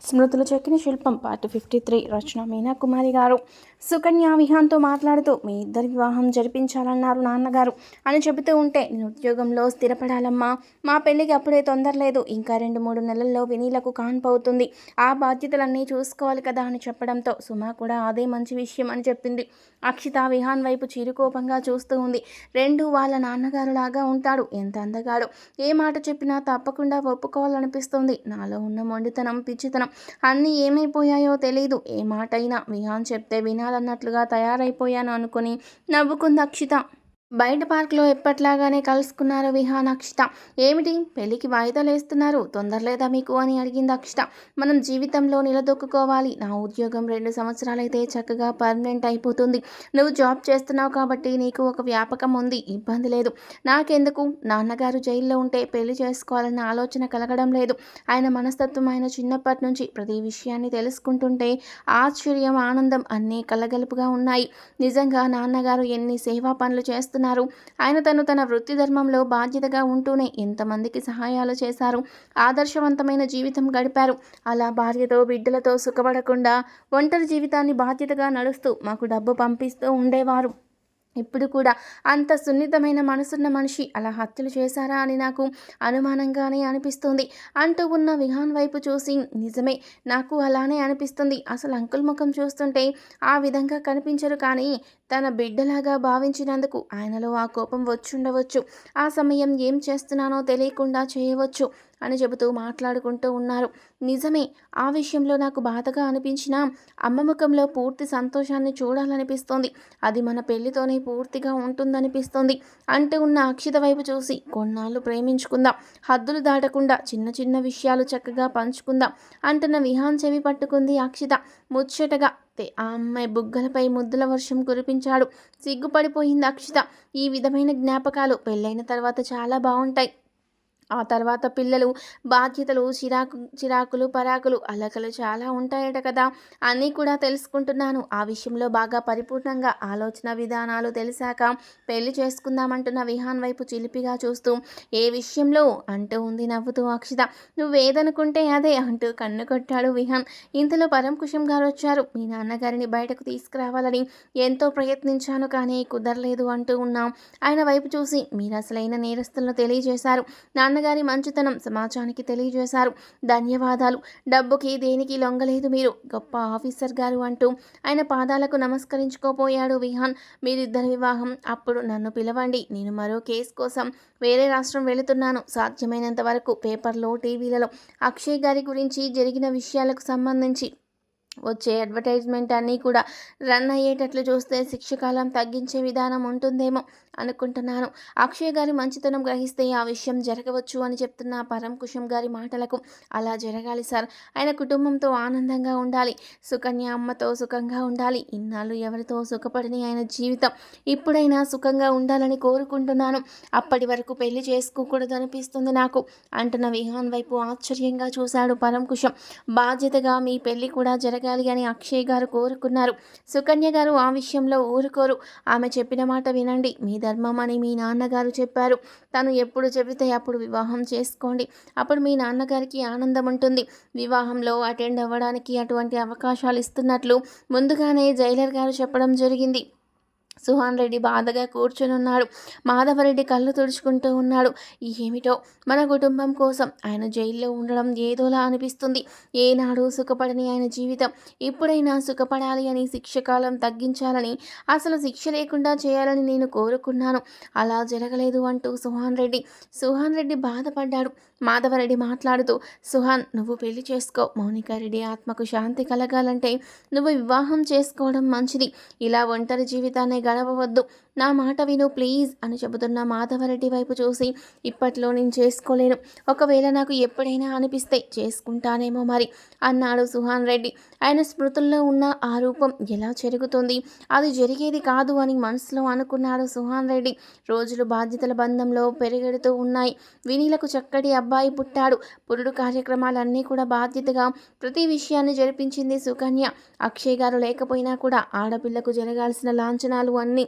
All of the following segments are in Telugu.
స్మృతులు చెక్కిన శిల్పం పార్ట్ ఫిఫ్టీ త్రీ రచన మీనా కుమారి గారు. సుకన్య విహాన్తో మాట్లాడుతూ మీ ఇద్దరి వివాహం జరిపించాలన్నారు నాన్నగారు. అని చెబుతూ ఉంటే నేను ఉద్యోగంలో స్థిరపడాలమ్మా. మా పెళ్ళికి అప్పుడే తొందరలేదు ఇంకా రెండు మూడు నెలల్లో వినీలకు కాన్పవుతుంది. ఆ బాధ్యతలన్నీ చూసుకోవాలి కదా అని చెప్పడంతో సుమా కూడా అదే మంచి విషయం అని చెప్పింది. అక్షిత విహాన్ వైపు చిరుకోపంగా చూస్తూ ఉంది. రెండు వాళ్ళ నాన్నగారు లాగా ఉంటాడు. ఎంత అందగాడు. ఏ మాట చెప్పినా తప్పకుండా ఒప్పుకోవాలనిపిస్తుంది. నాలో ఉన్న మొండితనం పిచ్చితనం అన్నీ ఏమైపోయాయో తెలీదు. ఏ మాటైనా విహాన్ చెప్తే వినాలన్నట్లుగా తయారైపోయాను అనుకుని నవ్వుకుంది అక్షిత. బయట పార్క్లో ఎప్పట్లాగానే కలుసుకున్నారు విహాన్ అక్షిత ఏమిటి? పెళ్ళికి వాయిదాలు వేస్తున్నారు. తొందరలేదా మీకు అని అడిగింది అక్షిత. మనం జీవితంలో నిలదొక్కుకోవాలి. నా ఉద్యోగం రెండు సంవత్సరాలైతే చక్కగా పర్మనెంట్ అయిపోతుంది. నువ్వు జాబ్ చేస్తున్నావు కాబట్టి నీకు ఒక వ్యాపకం ఉంది. ఇబ్బంది లేదు. నాకెందుకు? నాన్నగారు జైల్లో ఉంటే పెళ్ళి చేసుకోవాలన్న ఆలోచన కలగడం లేదు. ఆయన మనస్తత్వం ఆయన చిన్నప్పటి నుంచి ప్రతి విషయాన్ని తెలుసుకుంటుంటే ఆశ్చర్యం ఆనందం అన్నీ కలగలుపుగా ఉన్నాయి. నిజంగా నాన్నగారు ఎన్ని సేవా పనులు చేస్తున్నారు ఆయన తను తన వృత్తి ధర్మంలో బాధ్యతగా ఉంటూనే ఎంతమందికి సహాయాలు చేశారు. ఆదర్శవంతమైన జీవితం గడిపారు. అలా భార్యతో బిడ్డలతో సుఖపడకుండా ఒంటరి జీవితాన్ని బాధ్యతగా నడుస్తూ మాకు డబ్బు పంపిస్తూ ఉండేవారు. ఇప్పుడు కూడా అంత సున్నితమైన మనసున్న మనిషి అలా హత్యలు చేశారా అని నాకు అనుమానంగానే అనిపిస్తుంది. అంటూ ఉన్న విహాన్ వైపు చూసి నిజమే నాకు అలానే అనిపిస్తుంది. అసలు అంకుల్ ముఖం చూస్తుంటే ఆ విధంగా కనిపించరు కానీ తన బిడ్డలాగా భావించినందుకు ఆయనలో ఆ కోపం వచ్చుండవచ్చు. ఆ సమయం ఏం చేస్తున్నానో తెలియకుండా చేయవచ్చు అని చెబుతూ మాట్లాడుకుంటూ ఉన్నారు. నిజమే ఆ విషయంలో నాకు బాధగా అనిపించిన అమ్మ ముఖంలో పూర్తి సంతోషాన్ని చూడాలనిపిస్తోంది. అది మన పెళ్ళితోనే పూర్తిగా ఉంటుందనిపిస్తోంది అంటూ ఉన్న అక్షిత వైపు చూసి కొన్నాళ్ళు ప్రేమించుకుందాం హద్దులు దాటకుండా చిన్న చిన్న విషయాలు చక్కగా పంచుకుందాం అంటున్న విహాన్ చెవి పట్టుకుంది అక్షిత. ముచ్చటగా ఆ అమ్మాయి బుగ్గలపై ముద్దుల వర్షం కురిపించాడు. సిగ్గుపడిపోయింది అక్షిత. ఈ విధమైన జ్ఞాపకాలు పెళ్ళైన తర్వాత చాలా బాగుంటాయి ఆ తర్వాత పిల్లలు బాధ్యతలు చిరాకు చిరాకులు పరాకులు అలకలు చాలా ఉంటాయట కదా. అన్నీ కూడా తెలుసుకుంటున్నాను. ఆ విషయంలో బాగా పరిపూర్ణంగా ఆలోచన విధానాలు తెలిసాక పెళ్ళి చేసుకుందామంటున్న విహాన్ వైపు చిలిపిగా చూస్తూ ఏ విషయంలో? అంటూ ఉంది నవ్వుతూ అక్షిత. నువ్వేదనుకుంటే అదే అంటూ కన్ను కొట్టాడు విహాన్. ఇంతలో పరంకుశం గారు వచ్చారు. మీ నాన్నగారిని బయటకు తీసుకురావాలని ఎంతో ప్రయత్నించాను కానీ కుదరలేదు అంటూ ఉన్నాం. ఆయన వైపు చూసి మీరు అసలైన నేరస్తులను తెలియజేశారు. నాన్న నాన్నగారి మంచితనం సమాజానికి తెలియజేశారు. ధన్యవాదాలు. డబ్బుకి దేనికి లొంగలేదు మీరు. గొప్ప ఆఫీసర్ గారు అంటూ ఆయన పాదాలకు నమస్కరించుకోపోయాడు విహాన్. మీరిద్దరి వివాహం అప్పుడు నన్ను పిలవండి. నేను మరో కేసు కోసం వేరే రాష్ట్రం వెళుతున్నాను. సాధ్యమైనంత వరకు పేపర్లో టీవీలలో అక్షయ్ గారి గురించి జరిగిన విషయాలకు సంబంధించి వచ్చే అడ్వర్టైజ్మెంట్ అన్నీ కూడా రన్ అయ్యేటట్లు చూస్తే శిక్షకాలం తగ్గించే విధానం ఉంటుందేమో. అనుకుంటున్నాను. అక్షయ్ గారి మంచితనం గ్రహిస్తే ఆ విషయం జరగవచ్చు అని చెప్తున్న పరం కుషం గారి మాటలకు అలా జరగాలి సార్. ఆయన కుటుంబంతో ఆనందంగా ఉండాలి. సుకన్య అమ్మతో సుఖంగా ఉండాలి. ఇన్నాళ్ళు ఎవరితో సుఖపడని ఆయన జీవితం ఇప్పుడైనా సుఖంగా ఉండాలని కోరుకుంటున్నాను. అప్పటి వరకు పెళ్ళి చేసుకోకూడదు అనిపిస్తుంది నాకు. అంటున్న విహాన్ వైపు ఆశ్చర్యంగా చూశాడు పరంకుశం బాధ్యతగా మీ పెళ్ళి కూడా జరగాలి అని అక్షయ్ గారు కోరుకున్నారు. సుకన్య గారు ఆ విషయంలో ఊరుకోరు. ఆమె చెప్పిన మాట వినండి. మీద ధర్మం అని మీ నాన్నగారు చెప్పారు. తను ఎప్పుడు చెబితే అప్పుడు వివాహం చేసుకోండి. అప్పుడు మీ నాన్నగారికి ఆనందం ఉంటుంది. వివాహంలో అటెండ్ అవ్వడానికి అటువంటి అవకాశాలు ఇస్తున్నట్లు ముందుగానే జైలర్ గారు చెప్పడం జరిగింది. సుహాన్ రెడ్డి బాధగా కూర్చుని ఉన్నాడు. మాధవరెడ్డి కళ్ళు తుడుచుకుంటూ ఉన్నాడు. ఏమిటో మన కుటుంబం కోసం ఆయన జైల్లో ఉండడం ఏదోలా అనిపిస్తుంది. ఏనాడు సుఖపడని ఆయన జీవితం ఎప్పుడైనా సుఖపడాలి అని శిక్షకాలం తగ్గించాలని అసలు శిక్ష లేకుండా చేయాలని నేను కోరుకున్నాను. అలా జరగలేదు అంటూ సుహాన్ రెడ్డి సుహాన్ రెడ్డి బాధపడ్డాడు. మాధవరెడ్డి మాట్లాడుతూ సుహాన్ నువ్వు పెళ్ళి చేసుకో. మౌనికారెడ్డి ఆత్మకు శాంతి కలగాలంటే నువ్వు వివాహం చేసుకోవడం మంచిది. ఇలా ఒంటరి జీవితాన్ని గడపవద్దు నా మాట విను ప్లీజ్ అని చెబుతున్న మాధవరెడ్డి వైపు చూసి ఇప్పట్లో నేను చేసుకోలేను. ఒకవేళ నాకు ఎప్పుడైనా అనిపిస్తే చేసుకుంటానేమో మరి అన్నాడు సుహాన్ రెడ్డి. ఆయన స్మృతుల్లో ఉన్న ఆ రూపం ఎలా జరుగుతుంది అది జరిగేది కాదు అని మనసులో అనుకున్నాడు సుహాన్ రెడ్డి. రోజులు బాధ్యతల బంధంలో పెరిగెడుతూ ఉన్నాయి. వినీలకు చక్కటి అబ్బాయి పుట్టాడు. పురుడు కార్యక్రమాలన్నీ కూడా బాధ్యతగా ప్రతి విషయాన్ని జరిపించింది సుకన్య. అక్షయ్ గారు లేకపోయినా కూడా ఆడపిల్లకు జరగాల్సిన లాంఛనాలు అన్నీ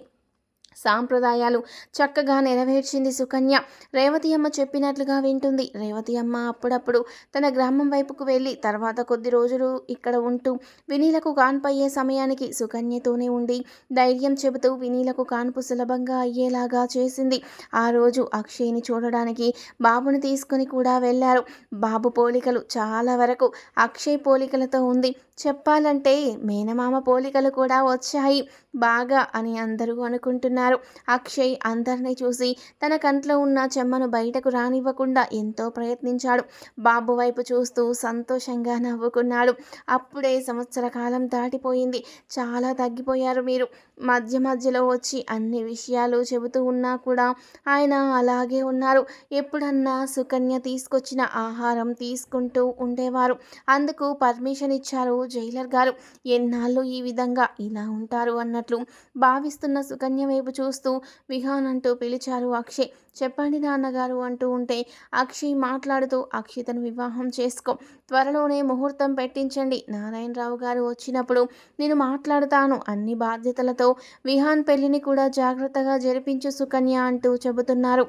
సాంప్రదాయాలు చక్కగా నెరవేర్చింది సుకన్య. రేవతి అమ్మ చెప్పినట్లుగా వింటుంది. రేవతి అమ్మ అప్పుడప్పుడు తన గ్రామం వైపుకు వెళ్ళి తర్వాత కొద్ది రోజులు ఇక్కడ ఉంటూ వినీలకు కాన్పు అయ్యే సమయానికి సుకన్యతోనే ఉండి ధైర్యం చెబుతూ వినీలకు కాన్పు సులభంగా అయ్యేలాగా చేసింది. ఆ రోజు అక్షయ్ని చూడడానికి బాబుని తీసుకుని కూడా వెళ్ళారు. బాబు పోలికలు చాలా వరకు అక్షయ్ పోలికలతో ఉంది. చెప్పాలంటే మేనమామ పోలికలు కూడా వచ్చాయి. బాగా అని అందరూ అనుకుంటున్నారు. అక్షయ్ అందరినీ చూసి తన కంట్లో ఉన్న చెమ్మను బయటకు రానివ్వకుండా ఎంతో ప్రయత్నించాడు. బాబు వైపు చూస్తూ సంతోషంగా నవ్వుకున్నాడు. అప్పుడే సంవత్సర కాలం దాటిపోయింది. చాలా తగ్గిపోయారు మీరు. మధ్య మధ్యలో వచ్చి అన్ని విషయాలు చెబుతూ ఉన్నా కూడా ఆయన అలాగే ఉన్నారు. ఎప్పుడన్నా సుకన్య తీసుకొచ్చిన ఆహారం తీసుకుంటూ ఉండేవారు. అందుకు పర్మిషన్ ఇచ్చారు జైలర్ గారు. ఎన్నాళ్ళు ఈ విధంగా ఇలా ఉంటారు అన్నట్లు భావిస్తున్న సుకన్య వైపు చూస్తూ విహాన్ అంటూ పిలిచారు అక్షయ్. చెప్పండి నాన్నగారు అంటూ ఉంటే అక్షయ్ మాట్లాడుతూ అక్షితను వివాహం చేసుకో. త్వరలోనే ముహూర్తం పెట్టించండి. నారాయణరావు గారు వచ్చినప్పుడు నేను మాట్లాడుతాను. అన్ని బాధ్యతలతో విహాన్ పెళ్ళిని కూడా జాగ్రత్తగా జరిపించు సుకన్య అంటూ చెబుతున్నారు.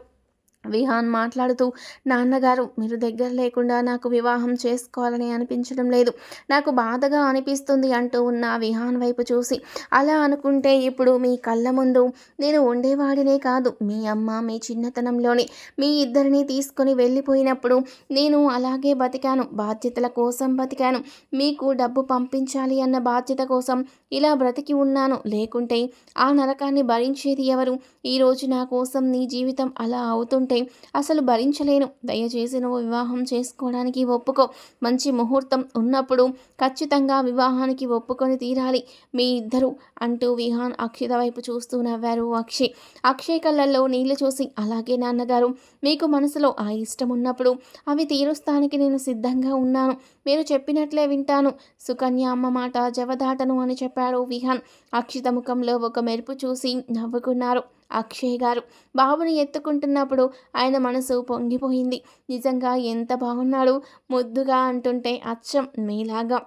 విహాన్ మాట్లాడుతూ నాన్నగారు మీరు దగ్గర లేకుండా నాకు వివాహం చేసుకోవాలని అనిపించడం లేదు. నాకు బాధగా అనిపిస్తుంది అంటూ ఉన్న విహాన్ వైపు చూసి అలా అనుకుంటే ఇప్పుడు మీ కళ్ళ ముందు నేను ఉండేవాడినే కాదు. మీ అమ్మ మీ చిన్నతనంలోనే మీ ఇద్దరిని తీసుకొని వెళ్ళిపోయినప్పుడు నేను అలాగే బతికాను. బాధ్యతల కోసం బతికాను. మీకు డబ్బు పంపించాలి అన్న బాధ్యత కోసం ఇలా బ్రతికి ఉన్నాను. లేకుంటే ఆ నరకాన్ని భరించేది ఎవరు? ఈరోజు నా కోసం నీ జీవితం అలా అవుతుంటే ఉంటే అసలు భరించలేను. దయచేసి నువ్వు వివాహం చేసుకోవడానికి ఒప్పుకో. మంచి ముహూర్తం ఉన్నప్పుడు ఖచ్చితంగా వివాహానికి ఒప్పుకొని తీరాలి. మీ ఇద్దరు అంటూ విహాన్ అక్షిత వైపు చూస్తూ నవ్వారు అక్షయ్ అక్షయ్ కళ్ళల్లో నీళ్ళు చూసి అలాగే నాన్నగారు మీకు మనసులో ఆ ఇష్టం ఉన్నప్పుడు అవి తీరుస్తానికి నేను సిద్ధంగా ఉన్నాను. మీరు చెప్పినట్లే వింటాను. సుకన్య అమ్మ మాట జవదాటను అని చెప్పాడు విహాన్. అక్షిత ముఖంలో ఒక మెరుపు చూసి నవ్వుకున్నారు. అక్షయ్ గారు. బాబుని ఎత్తుకుంటున్నప్పుడు ఆయన మనసు పొంగిపోయింది. నిజంగా ఎంత బాగున్నాడు? ముద్దుగా అంటుంటే అచ్చం మీలాగా.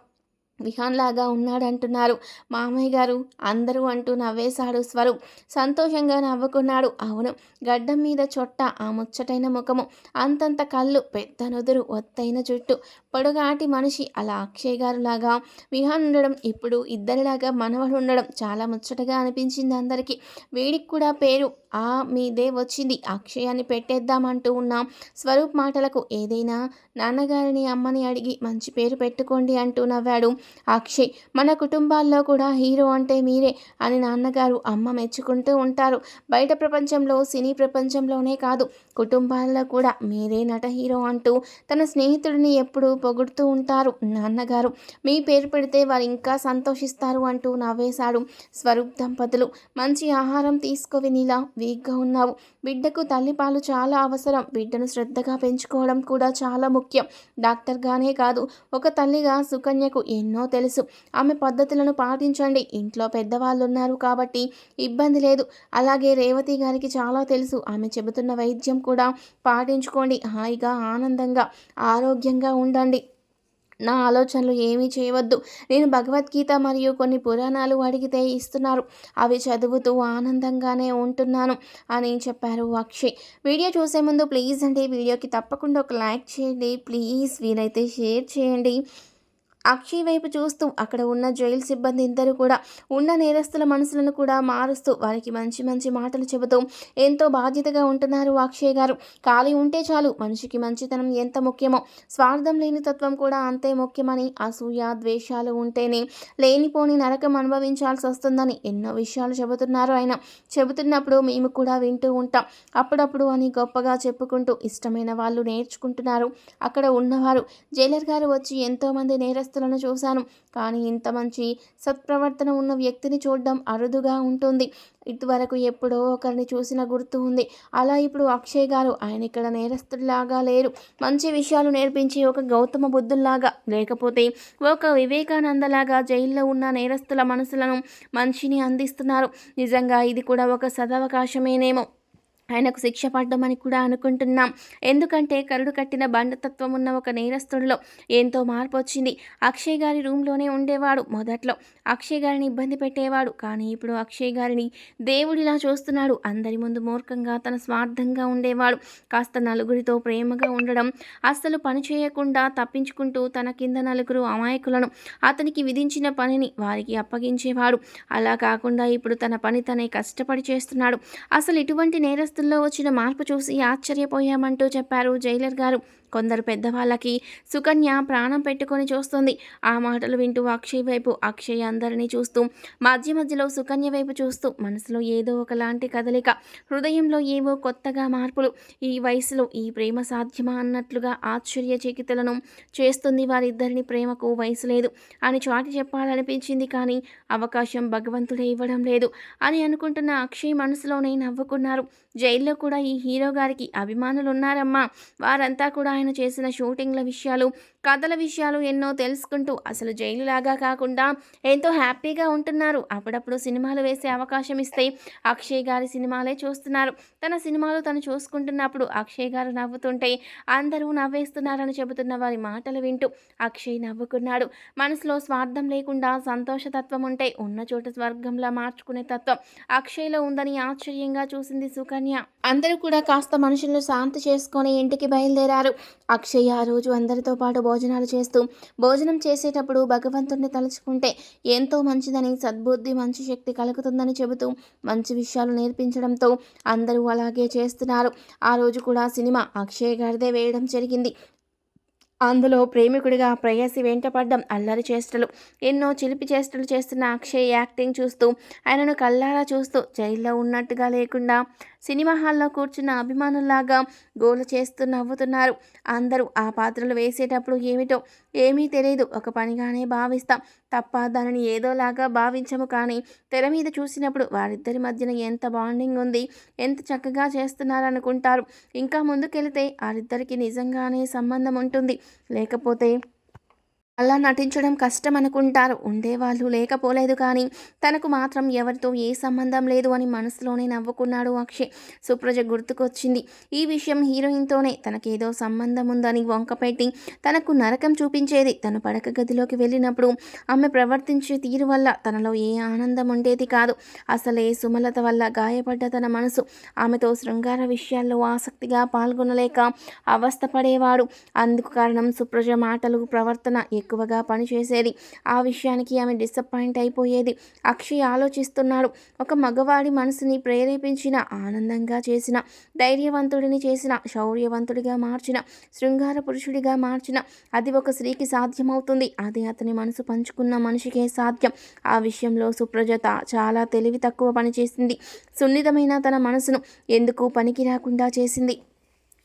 విహాన్లాగా ఉన్నాడంటున్నారు. మామయ్య గారు అందరూ అంటూ నవ్వేశాడు స్వరూప్. సంతోషంగా నవ్వుకున్నాడు. అవును గడ్డం మీద చొట్ట ఆ ముచ్చటైన ముఖము. అంతంత కళ్ళు పెద్ద నుదురు ఒత్తైన జుట్టు. పొడుగాటి మనిషి అలా అక్షయ్ గారులాగా. విహాన్ ఉండడం ఇప్పుడు ఇద్దరిలాగా మనవడు ఉండడం చాలా ముచ్చటగా అనిపించింది అందరికీ. వీడికి కూడా పేరు ఆ మీదే వచ్చింది. అక్షయాన్ని పెట్టేద్దామంటూ ఉన్నాం స్వరూప్ మాటలకు ఏదైనా నాన్నగారిని అమ్మని అడిగి మంచి పేరు పెట్టుకోండి అంటూ నవ్వాడు. అక్షయ్ మన కుటుంబాల్లో కూడా హీరో అంటే మీరే అని నాన్నగారు అమ్మ మెచ్చుకుంటూ ఉంటారు. బయట ప్రపంచంలో సినీ ప్రపంచంలోనే కాదు కుటుంబాల్లో కూడా మీరే నట హీరో అంటూ తన స్నేహితుడిని ఎప్పుడూ పొగుడుతూ ఉంటారు నాన్నగారు. మీ పేరు పెడితే వారు ఇంకా సంతోషిస్తారు అంటూ నవ్వేశాడు స్వరూప్ దంపతులు. మంచి ఆహారం తీసుకోవి నీలా వీక్గా ఉన్నావు. బిడ్డకు తల్లిపాలు చాలా అవసరం. బిడ్డను శ్రద్ధగా పెంచుకోవడం కూడా చాలా ముఖ్యం. డాక్టర్గానే కాదు ఒక తల్లిగా సుకన్యకు ఎన్నో తెలుసు. ఆమె పద్ధతులను పాటించండి. ఇంట్లో పెద్దవాళ్ళు ఉన్నారు కాబట్టి ఇబ్బంది లేదు. అలాగే రేవతి గారికి చాలా తెలుసు. ఆమె చెబుతున్న వైద్యం కూడా పాటించుకోండి. హాయిగా ఆనందంగా ఆరోగ్యంగా ఉండండి. నా ఆలోచనలు ఏమీ చేయవద్దు. నేను భగవద్గీత మరియు కొన్ని పురాణాలు అడిగితే ఇస్తున్నారు. అవి చదువుతూ ఆనందంగానే ఉంటున్నాను అని చెప్పారు అక్షయ్. వీడియో చూసే ముందు ప్లీజ్ అండి వీడియోకి తప్పకుండా ఒక లైక్ చేయండి. ప్లీజ్ వీలైతే షేర్ చేయండి. అక్షయ్ వైపు చూస్తూ అక్కడ ఉన్న జైలు సిబ్బంది ఇద్దరు కూడా ఉన్న నేరస్తుల మనసులను కూడా మారుస్తూ వారికి మంచి మంచి మాటలు చెబుతూ ఎంతో బాధ్యతగా ఉంటున్నారు అక్షయ్ గారు. ఖాళీ ఉంటే చాలు మనిషికి మంచితనం ఎంత ముఖ్యమో స్వార్థం లేని తత్వం కూడా అంతే ముఖ్యమని అసూయ ద్వేషాలు ఉంటేనే లేనిపోని నరకం అనుభవించాల్సి వస్తుందని ఎన్నో విషయాలు చెబుతున్నారు ఆయన. చెబుతున్నప్పుడు మేము కూడా వింటూ ఉంటాం. అప్పుడప్పుడు అని గొప్పగా చెప్పుకుంటూ ఇష్టమైన వాళ్ళు నేర్చుకుంటున్నారు. అక్కడ ఉన్నవారు జైలర్ గారు వచ్చి ఎంతోమంది నేరస్తు నేరస్తులను చూశాను. కానీ ఇంత మంచి సత్ప్రవర్తన ఉన్న వ్యక్తిని చూడడం అరుదుగా ఉంటుంది. ఇటువరకు ఎప్పుడో ఒకరిని చూసిన గుర్తు ఉంది. అలా ఇప్పుడు అక్షయ్ గారు ఆయన ఇక్కడ నేరస్తుడిలాగా లేరు. మంచి విషయాలు నేర్పించి ఒక గౌతమ బుద్ధుల్లాగా. లేకపోతే ఒక వివేకానందలాగా జైల్లో ఉన్న నేరస్తుల మనసులను మంచిని అందిస్తున్నారు. నిజంగా ఇది కూడా ఒక సదవకాశమేనేమో. ఆయనకు శిక్ష పడ్డమని కూడా అనుకుంటున్నాం. ఎందుకంటే కరుడు కట్టిన బండతత్వం ఉన్న ఒక నేరస్తుడిలో ఎంతో మార్పు వచ్చింది. అక్షయ్ గారి రూమ్లోనే ఉండేవాడు మొదట్లో. అక్షయ్ గారిని ఇబ్బంది పెట్టేవాడు. కానీ ఇప్పుడు అక్షయ్ గారిని దేవుడిలా చూస్తున్నాడు. అందరి ముందు మూర్ఖంగా తన స్వార్థంగా ఉండేవాడు. కాస్త నలుగురితో ప్రేమగా ఉండడం అస్సలు పని చేయకుండా తప్పించుకుంటూ తన కింద నలుగురు అమాయకులను అతనికి విధించిన పనిని వారికి అప్పగించేవాడు. అలా కాకుండా ఇప్పుడు తన పని తనే కష్టపడి చేస్తున్నాడు. అసలు ఇటువంటి పరిస్థితుల్లో వచ్చిన మార్పు చూసి ఆశ్చర్యపోయామంటూ చెప్పారు జైలర్ గారు. కొందరు పెద్దవాళ్ళకి సుకన్య ప్రాణం పెట్టుకొని చూస్తుంది. ఆ మాటలు వింటూ అక్షయ్ వైపు అక్షయ్ అందరినీ చూస్తూ మధ్య మధ్యలో సుకన్య వైపు చూస్తూ మనసులో ఏదో ఒకలాంటి కదలిక హృదయంలో ఏవో కొత్తగా మార్పులు ఈ వయసులో ఈ ప్రేమ సాధ్యమా అన్నట్లుగా ఆశ్చర్యచకితులను చేస్తుంది వారిద్దరిని ప్రేమకు వయసు లేదు అని చాటి చెప్పాలనిపించింది కానీ అవకాశం భగవంతుడే ఇవ్వడం లేదు అని అనుకుంటున్న అక్షయ్ మనసులోనే నవ్వుకున్నారు. జైల్లో కూడా ఈ హీరో గారికి అభిమానులు ఉన్నారమ్మా వారంతా కూడా ఆయన చేసిన షూటింగ్ల విషయాలు కథల విషయాలు ఎన్నో తెలుసుకుంటూ అసలు జైలులాగా కాకుండా ఎంతో హ్యాపీగా ఉంటున్నారు. అప్పుడప్పుడు సినిమాలు వేసే అవకాశం ఇస్తే అక్షయ్ గారి సినిమాలే చూస్తున్నారు. తన సినిమాలు తను చూసుకుంటున్నప్పుడు అక్షయ్ గారు నవ్వుతుంటే అందరూ నవ్వేస్తున్నారని చెబుతున్న వారి మాటలు వింటూ అక్షయ్ నవ్వుకున్నాడు. మనసులో స్వార్థం లేకుండా సంతోషతత్వం ఉంటే ఉన్న చోట స్వర్గంలా మార్చుకునే తత్వం అక్షయ్లో ఉందని ఆశ్చర్యంగా చూసింది సుకన్య. అందరూ కూడా కాస్త మనుషులను శాంతి చేసుకొని ఇంటికి బయలుదేరారు. అక్షయ్ ఆ రోజు అందరితో పాటు భోజనాలు చేస్తూ భోజనం చేసేటప్పుడు భగవంతుడిని తలుచుకుంటే ఎంతో మంచిదని సద్బుద్ధి మంచి శక్తి కలుగుతుందని చెబుతూ మంచి విషయాలు నేర్పించడంతో అందరూ అలాగే చేస్తున్నారు. ఆ రోజు కూడా సినిమా అక్షయ్ గారిదే వేయడం జరిగింది. అందులో ప్రేమికుడిగా ప్రేయసి వెంటపడ్డం అల్లరి చేష్టలు. ఎన్నో చిలిపి చేష్టలు చేస్తున్న అక్షయ్ యాక్టింగ్ చూస్తూ ఆయనను కల్లారా చూస్తూ జైల్లో ఉన్నట్టుగా లేకుండా సినిమా హాల్లో కూర్చున్న అభిమానుల్లాగా గోలు చేస్తూ నవ్వుతున్నారు. అందరూ ఆ పాత్రలు వేసేటప్పుడు ఏమిటో ఏమీ తెలియదు ఒక పనిగానే భావిస్తాం. తప్ప దానిని ఏదోలాగా భావించము కానీ తెర మీద చూసినప్పుడు వారిద్దరి మధ్యన ఎంత బాండింగ్ ఉంది ఎంత చక్కగా చేస్తున్నారనుకుంటారు. ఇంకా ముందుకెళితే వారిద్దరికి నిజంగానే సంబంధం ఉంటుంది. లేకపోతే అలా నటించడం కష్టం అనుకుంటారు. ఉండేవాళ్ళు లేకపోలేదు కానీ తనకు మాత్రం ఎవరితో ఏ సంబంధం లేదు అని మనసులోనే నవ్వుకున్నాడు అక్షయ్. సుప్రజ గుర్తుకొచ్చింది. ఈ విషయం హీరోయిన్తోనే తనకేదో సంబంధం ఉందని వంకపెట్టి తనకు నరకం చూపించేది. తను పడక గదిలోకి వెళ్ళినప్పుడు ఆమె ప్రవర్తించే తీరు వల్ల తనలో ఏ ఆనందం ఉండేది కాదు. అసలే సుమలత వల్ల గాయపడ్డ తన మనసు ఆమెతో శృంగార విషయాల్లో ఆసక్తిగా పాల్గొనలేక అవస్థపడేవాడు. అందుకు కారణం సుప్రజ మాటలు ప్రవర్తన ఎక్కువగా పనిచేసేది ఆ విషయానికి ఆమె డిసప్పాయింట్ అయిపోయేది. అక్షయ్ ఆలోచిస్తున్నాడు. ఒక మగవాడి మనసుని ప్రేరేపించిన ఆనందంగా చేసిన ధైర్యవంతుడిని చేసిన శౌర్యవంతుడిగా మార్చిన శృంగార పురుషుడిగా మార్చిన అది ఒక స్త్రీకి సాధ్యమవుతుంది. అది అతని మనసు పంచుకున్న మనిషికే సాధ్యం. ఆ విషయంలో సుప్రజత చాలా తెలివి తక్కువ పనిచేసింది. సున్నితమైన తన మనసును ఎందుకు పనికి రాకుండా చేసింది?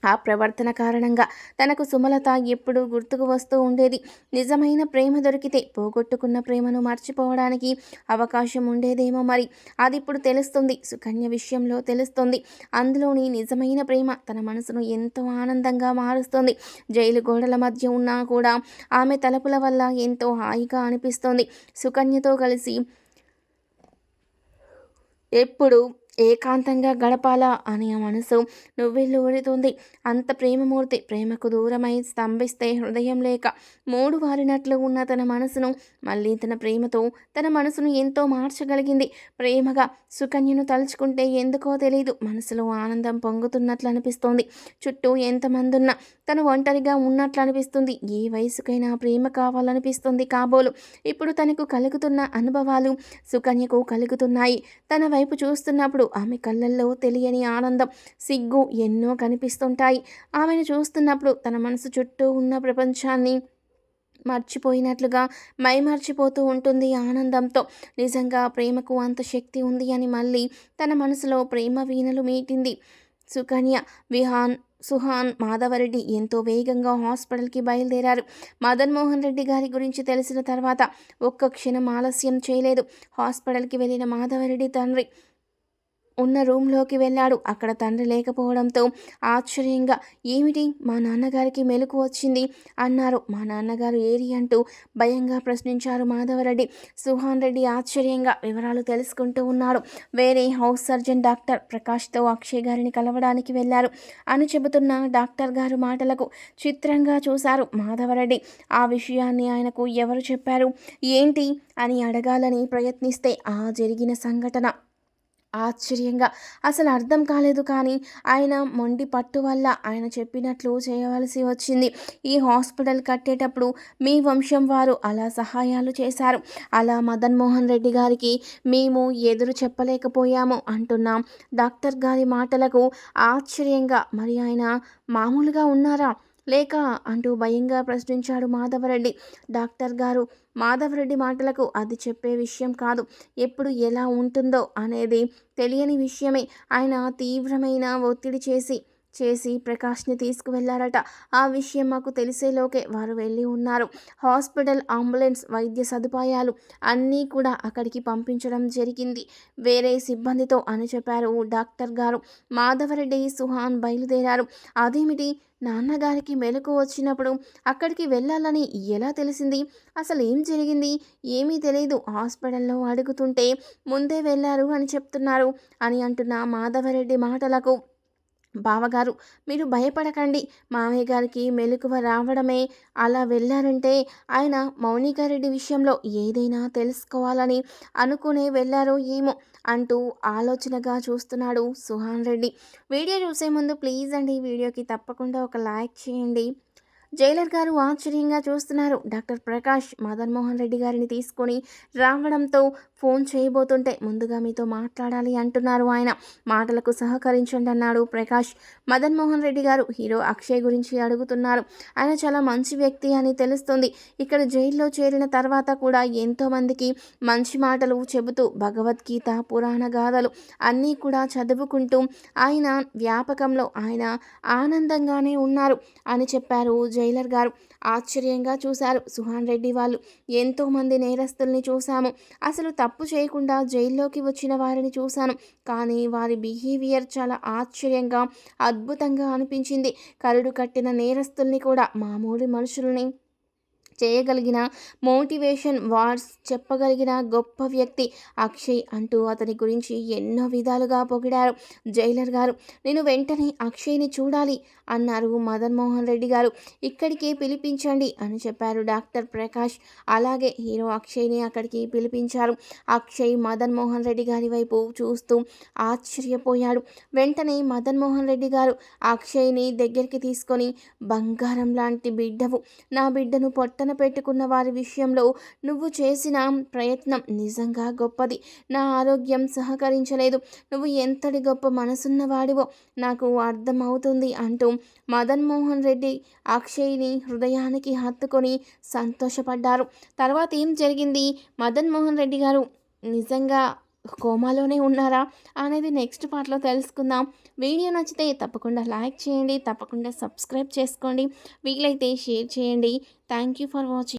ఆ ప్రవర్తన కారణంగా తనకు సుమలత ఎప్పుడూ గుర్తుకు వస్తూ ఉండేది. నిజమైన ప్రేమ దొరికితే పోగొట్టుకున్న ప్రేమను మర్చిపోవడానికి అవకాశం ఉండేదేమో మరి. అది ఇప్పుడు తెలుస్తుంది సుకన్య విషయంలో తెలుస్తుంది. అందులోని నిజమైన ప్రేమ తన మనసును ఎంతో ఆనందంగా మారుస్తుంది. జైలు గోడల మధ్య ఉన్నా కూడా ఆమె తలుపుల వల్ల ఎంతో హాయిగా అనిపిస్తుంది. సుకన్యతో కలిసి ఎప్పుడు ఏకాంతంగా గడపాలా అని మనసు నువ్వెళ్ళూరుతుంది అంత ప్రేమమూర్తి ప్రేమకు దూరమై స్తంభిస్తే హృదయం లేక మూడు వారినట్లు ఉన్న తన మనసును మళ్ళీ తన ప్రేమతో తన మనసును ఎంతో మార్చగలిగింది. ప్రేమగా సుకన్యను తలుచుకుంటే ఎందుకో తెలియదు మనసులో ఆనందం పొంగుతున్నట్లు అనిపిస్తోంది. చుట్టూ ఎంతమంది ఉన్నా తను ఒంటరిగా ఉన్నట్లు అనిపిస్తుంది. ఏ వయసుకైనా ప్రేమ కావాలనిపిస్తుంది కాబోలు. ఇప్పుడు తనకు కలుగుతున్న అనుభవాలు సుకన్యకు కలుగుతున్నాయి. తన వైపు చూస్తున్నప్పుడు ఆమె కళ్ళల్లో తెలియని ఆనందం సిగ్గు ఎన్నో కనిపిస్తుంటాయి. ఆమెను చూస్తున్నప్పుడు తన మనసు చుట్టూ ఉన్న ప్రపంచాన్ని మర్చిపోయినట్లుగా మైమర్చిపోతూ ఉంటుంది ఆనందంతో. నిజంగా ప్రేమకు అంత శక్తి ఉంది అని మళ్ళీ తన మనసులో ప్రేమ వీణలు మీటింది. సుకన్య విహాన్ సుహాన్ మాధవరెడ్డి ఎంతో వేగంగా హాస్పిటల్కి బయలుదేరారు. మదన్ మోహన్ రెడ్డి గారి గురించి తెలిసిన తర్వాత ఒక్క క్షణం ఆలస్యం చేయలేదు. హాస్పిటల్కి వెళ్ళిన మాధవరెడ్డి తండ్రి ఉన్న రూమ్లోకి వెళ్ళాడు. అక్కడ తండ్రి లేకపోవడంతో ఆశ్చర్యంగా ఏమిటి? మా నాన్నగారికి మెలకు వచ్చింది? అన్నారు. మా నాన్నగారు ఏరి అంటూ భయంగా ప్రశ్నించారు మాధవరెడ్డి. సుహాన్ రెడ్డి ఆశ్చర్యంగా వివరాలు తెలుసుకుంటూ ఉన్నాడు. వేరే హౌస్ సర్జన్ డాక్టర్ ప్రకాష్తో అక్షయ్ గారిని కలవడానికి వెళ్ళారు అని చెబుతున్న డాక్టర్ గారు మాటలకు చిత్రంగా చూశారు మాధవరెడ్డి. ఆ విషయాన్ని ఆయనకు ఎవరు చెప్పారు? ఏంటి? అని అడగాలని ప్రయత్నిస్తే ఆ జరిగిన సంఘటన ఆశ్చర్యంగా. అసలు అర్థం కాలేదు కానీ ఆయన మొండి పట్టు వల్ల ఆయన చెప్పినట్లు చేయవలసి వచ్చింది. ఈ హాస్పిటల్ కట్టేటప్పుడు మీ వంశం వారు అలా సహాయాలు చేశారు. అలా మదన్ మోహన్ రెడ్డి గారికి మేము ఎదురు చెప్పలేకపోయాము అంటున్నాం. డాక్టర్ గారి మాటలకు ఆశ్చర్యంగా మరి ఆయన మామూలుగా ఉన్నారా? లేక అంటూ భయంగా ప్రశ్నించాడు మాధవరెడ్డి. డాక్టర్ గారు మాధవరెడ్డి మాటలకు అది చెప్పే విషయం కాదు. ఎప్పుడు ఎలా ఉంటుందో అనేది తెలియని విషయమే. ఆయన తీవ్రమైన ఒత్తిడి చేసి చేసి ప్రకాష్ని తీసుకువెళ్ళారట. ఆ విషయం మాకు తెలిసేలోకే వారు వెళ్ళి ఉన్నారు. హాస్పిటల్ అంబులెన్స్ వైద్య సదుపాయాలు అన్నీ కూడా అక్కడికి పంపించడం జరిగింది. వేరే సిబ్బందితో అని చెప్పారు డాక్టర్ గారు. మాధవరెడ్డి సుహాన్ బయలుదేరారు. అదేమిటి? నాన్నగారికి మెలకు వచ్చినప్పుడు అక్కడికి వెళ్ళాలని ఎలా తెలిసింది? అసలు ఏం జరిగింది? ఏమీ తెలియదు హాస్పిటల్లో అడుగుతుంటే ముందే వెళ్ళారు అని చెప్తున్నారు అని అంటున్న మాధవరెడ్డి మాటలకు బావగారు మీరు భయపడకండి. మామయ్య గారికి మెలకువ రావడమే. అలా వెళ్ళారంటే ఆయన మౌనికారెడ్డి విషయంలో ఏదైనా తెలుసుకోవాలని అనుకునే వెళ్ళారో ఏమో అంటూ ఆలోచనగా చూస్తున్నాడు సుహాన్ రెడ్డి. వీడియో చూసే ముందు ప్లీజ్ అండి వీడియోకి తప్పకుండా ఒక లైక్ చేయండి. జైలర్ గారు ఆశ్చర్యంగా చూస్తున్నారు. డాక్టర్ ప్రకాష్ మదన్మోహన్ రెడ్డి గారిని తీసుకొని రావడంతో ఫోన్ చేయబోతుంటే ముందుగా మీతో మాట్లాడాలి అంటున్నారు ఆయన. మాటలకు సహకరించండి అన్నాడు ప్రకాష్. మదన్మోహన్ రెడ్డి గారు హీరో అక్షయ్ గురించి అడుగుతున్నారు. ఆయన చాలా మంచి వ్యక్తి అని తెలుస్తుంది. ఇక్కడ జైల్లో చేరిన తర్వాత కూడా ఎంతోమందికి మంచి మాటలు చెబుతూ భగవద్గీత పురాణ గాథలు అన్నీ కూడా చదువుకుంటూ ఆయన వ్యాపకంలో ఆయన ఆనందంగానే ఉన్నారు అని చెప్పారు జై జైలర్ గారు ఆశ్చర్యంగా చూశారు. సుహాన్ రెడ్డి వాళ్ళు ఎంతోమంది నేరస్తుల్ని చూశాము. అసలు తప్పు చేయకుండా జైల్లోకి వచ్చిన వారిని చూశాను. కానీ వారి బిహేవియర్ చాలా ఆశ్చర్యంగా అద్భుతంగా అనిపించింది. కరుడు కట్టిన నేరస్తుల్ని కూడా మామూలు మనుషుల్ని చేయగలిగిన మోటివేషన్ వార్డ్స్ చెప్పగలిగిన గొప్ప వ్యక్తి అక్షయ్ అంటూ అతని గురించి ఎన్నో విధాలుగా పొగిడారు. జైలర్ గారు నేను వెంటనే అక్షయ్ని చూడాలి అన్నారు మదన్ మోహన్ రెడ్డి గారు. ఇక్కడికి పిలిపించండి అని చెప్పారు డాక్టర్ ప్రకాష్. అలాగే హీరో అక్షయ్ని అక్కడికి పిలిపించారు. అక్షయ్ మదన్ మోహన్ రెడ్డి గారి వైపు చూస్తూ ఆశ్చర్యపోయాడు. వెంటనే మదన్ మోహన్ రెడ్డి గారు అక్షయ్ని దగ్గరికి తీసుకొని బంగారం లాంటి బిడ్డవు. నా బిడ్డను పొట్ట పక్కన పెట్టుకున్న వారి విషయంలో నువ్వు చేసిన ప్రయత్నం నిజంగా గొప్పది. నా ఆరోగ్యం సహకరించలేదు. నువ్వు ఎంతటి గొప్ప మనసున్నవాడివో నాకు అర్థమవుతుంది అంటూ మదన్ మోహన్ రెడ్డి అక్షయ్ని హృదయానికి హత్తుకొని సంతోషపడ్డారు. తర్వాత ఏం జరిగింది? మదన్ మోహన్ రెడ్డి గారు నిజంగా కోమాలోనే ఉన్నారా అనేది నెక్స్ట్ పార్ట్లో తెలుసుకుందాం. వీడియో నచ్చితే తప్పకుండా లైక్ చేయండి తప్పకుండా సబ్స్క్రైబ్ చేసుకోండి. వీలైతే షేర్ చేయండి. Thank you for watching.